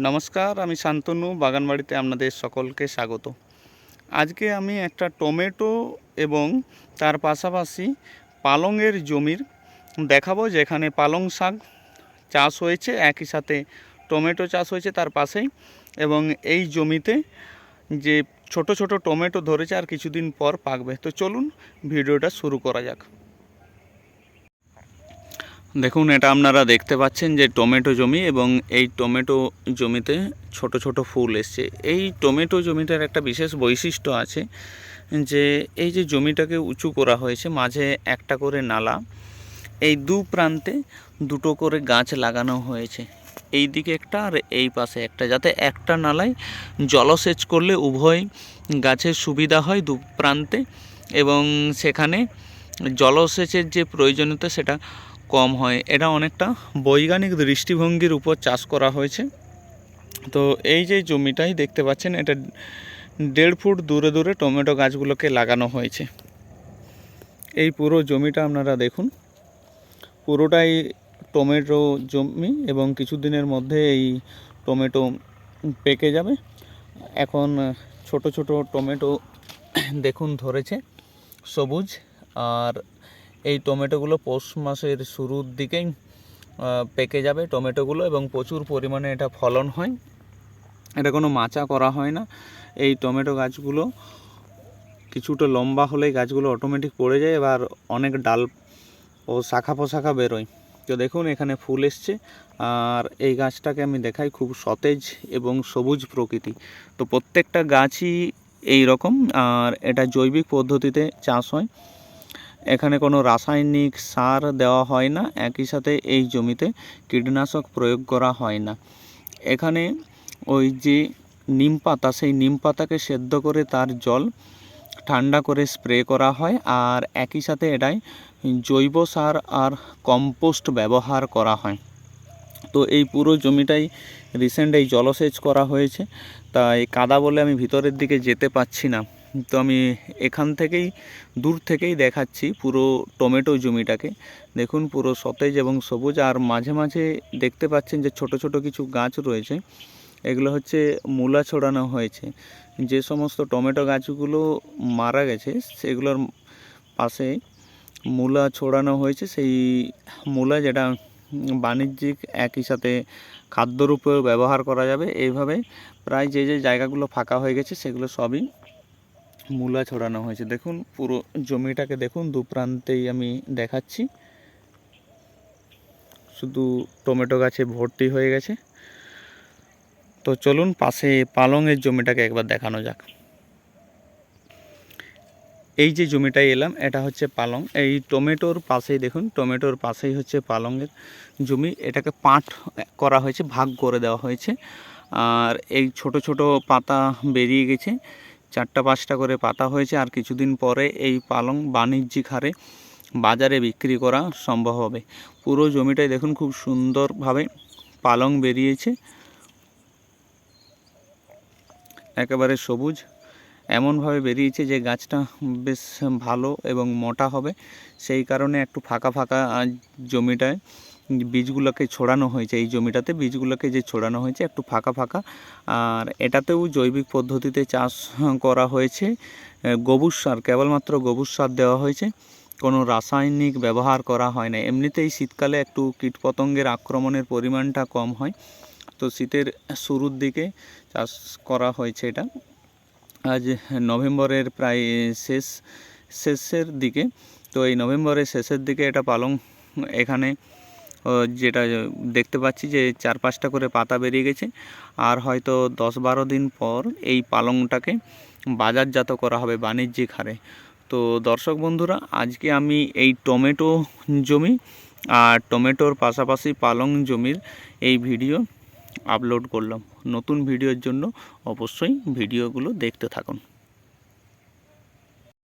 নমস্কার, আমি শান্তনু, বাগানবাড়িতে আপনাদের সকলকে স্বাগত। আজকে আমি একটা টমেটো এবং তার পাশাপাশি পালংয়ের জমির দেখাবো, যেখানে পালং শাক চাষ হয়েছে, একই সাথে টমেটো চাষ হয়েছে তার পাশেই। এবং এই জমিতে যে ছোট ছোট টমেটো ধরেছে, আর কিছুদিন পর পাকবে। তো চলুন, ভিডিওটা শুরু করা যাক। দেখুন, এটা আপনারা দেখতে পাচ্ছেন যে টমেটো জমি এবং এই টমেটো জমিতে ছোট ছোট ফুল এসছে। এই টমেটো জমিটার একটা বিশেষ বৈশিষ্ট্য আছে যে এই যে জমিটাকে উঁচু করা হয়েছে, মাঝে একটা করে নালা, এই দু প্রান্তে দুটো করে গাছ লাগানো হয়েছে। এই দিকে একটা আর এই পাশে একটা, যাতে একটা নালায় জলসেচ করলে উভয় গাছের সুবিধা হয় দু প্রান্তে এবং সেখানে জলসেচের যে প্রয়োজনীয়তা সেটা কম হয়। এটা অনেকটা বৈজ্ঞানিক দৃষ্টিভঙ্গির উপর চাষ করা হয়েছে। তো এই যে জমিটাই দেখতে পাচ্ছেন, এটা দেড় ফুট দূরে দূরে টমেটো গাছগুলোকে লাগানো হয়েছে। এই পুরো জমিটা আপনারা দেখুন। পুরোটাই টমেটো জমি এবং কিছুদিনের মধ্যে এই টমেটো পেকে যাবে। এখন ছোট ছোট টমেটো দেখুন ধরেছে, সবুজ আর এই টমেটোগুলো পৌষ মাসের শুরুর দিকেই পেকে যাবে টমেটোগুলো এবং প্রচুর পরিমাণে এটা ফলন হয়। এটা কোনো মাচা করা হয় না। এই টমেটো গাছগুলো কিছুটা লম্বা হলেই গাছগুলো অটোমেটিক পড়ে যায়, এবার অনেক ডাল ও শাখা পোশাখা বেরোয়। তো দেখুন, এখানে ফুল এসছে। আর এই গাছটাকে আমি দেখাই খুব সতেজ এবং সবুজ প্রকৃতি। তো প্রত্যেকটা গাছই এই রকম, আর এটা জৈবিক পদ্ধতিতে চাষ হয়। এখানে কোনো রাসায়নিক সার দেওয়া হয় না, একই সাথে এই জমিতে কীটনাশক প্রয়োগ করা হয় না। এখানে ওই যে নিম পাতা, সেই নিম পাতাকে সেদ্ধ করে তার জল ঠান্ডা করে স্প্রে করা হয় আর একই সাথে এটাই জৈব সার আর কম্পোস্ট ব্যবহার করা হয়। তো এই পুরো জমিটাই রিসেন্ট এই জলসেচ করা হয়েছে, তাই কাদা বলে আমি ভিতরের দিকে যেতে পাচ্ছি না। তো আমি এখান থেকেই, দূর থেকেই দেখাচ্ছি পুরো টমেটো জমিটাকে। দেখুন পুরো সতেজ এবং সবুজ, আর মাঝে মাঝে দেখতে পাচ্ছেন যে ছোট ছোট কিছু গাছ রয়েছে। এগুলো হচ্ছে মূলা ছড়ানো হয়েছে। যে সমস্ত টমেটো গাছগুলো মারা গেছে, সেগুলোর পাশে মূলা ছড়ানো হয়েছে। সেই মূলা যেটা বাণিজ্যিক একই সাথে খাদ্যরূপেও ব্যবহার করা যাবে। এইভাবে প্রায় যে যে জায়গাগুলো ফাঁকা হয়ে গেছে, সেগুলো সবই মূলা ছড়ানো হয়েছে। দেখুন, পুরো জমিটাকে দেখুন, দু প্রান্তেই আমি দেখাচ্ছি। শুধু টমেটো গাছে ভর্তি হয়ে গেছে। তো চলুন, পাশে পালংয়ের জমিটাকে একবার দেখানো যাক। এই যে জমিটায় এলাম, এটা হচ্ছে পালং। এই টমেটোর পাশেই দেখুন, টমেটোর পাশেই হচ্ছে পালংয়ের জমি। এটাকে পাট করা হয়েছে, ভাগ করে দেওয়া হয়েছে। আর এই ছোট ছোট পাতা বেরিয়ে গেছে। চারটা পাঁচটা করে পাতা হয়েছে আর কিছুদিন পরে এই পালং বাণিজ্যিক হারে বাজারে বিক্রি করা সম্ভব হবে। পুরো জমিটাই দেখুন খুব সুন্দরভাবে পালং বেরিয়েছে। একেবারে সবুজ। এমনভাবে বেরিয়েছে যে গাছটা বেশ ভালো এবং মোটা হবে। সেই কারণে একটু ফাঁকা ফাঁকা জমিটায় বীজগুলোকে ছড়ানো হয়েছে, এই জমিটাতে বীজগুলোকে যে ছড়ানো হয়েছে একটু ফাঁকা ফাঁকা। আর এটাতেও জৈবিক পদ্ধতিতে চাষ করা হয়েছে। গোবর সার, কেবলমাত্র গোবর সার দেওয়া হয়েছে। কোনো রাসায়নিক ব্যবহার করা হয় না। এমনিতেই শীতকালে একটু কীটপতঙ্গের আক্রমণের পরিমাণটা কম হয়। তো শীতের শুরুর দিকে চাষ করা হয়েছে এটা। আজ নভেম্বরের প্রায় শেষ, শেষের দিকে। তো এই নভেম্বরের শেষের দিকে এটা পালং এখানে যেটা দেখতে পাচ্ছি যে চার পাঁচটা করে পাতা বেরিয়ে গেছে। আর হয়তো দশ বারো দিন পর এই পালংটাকে বাজারজাত করা হবে বাণিজ্যিক হারে। তো দর্শক বন্ধুরা, আজকে আমি এই টমেটো জমি আর টমেটোর পাশাপাশি পালং জমির এই ভিডিও আপলোড করলাম। নতুন ভিডিওর জন্য অবশ্যই ভিডিওগুলো দেখতে থাকুন।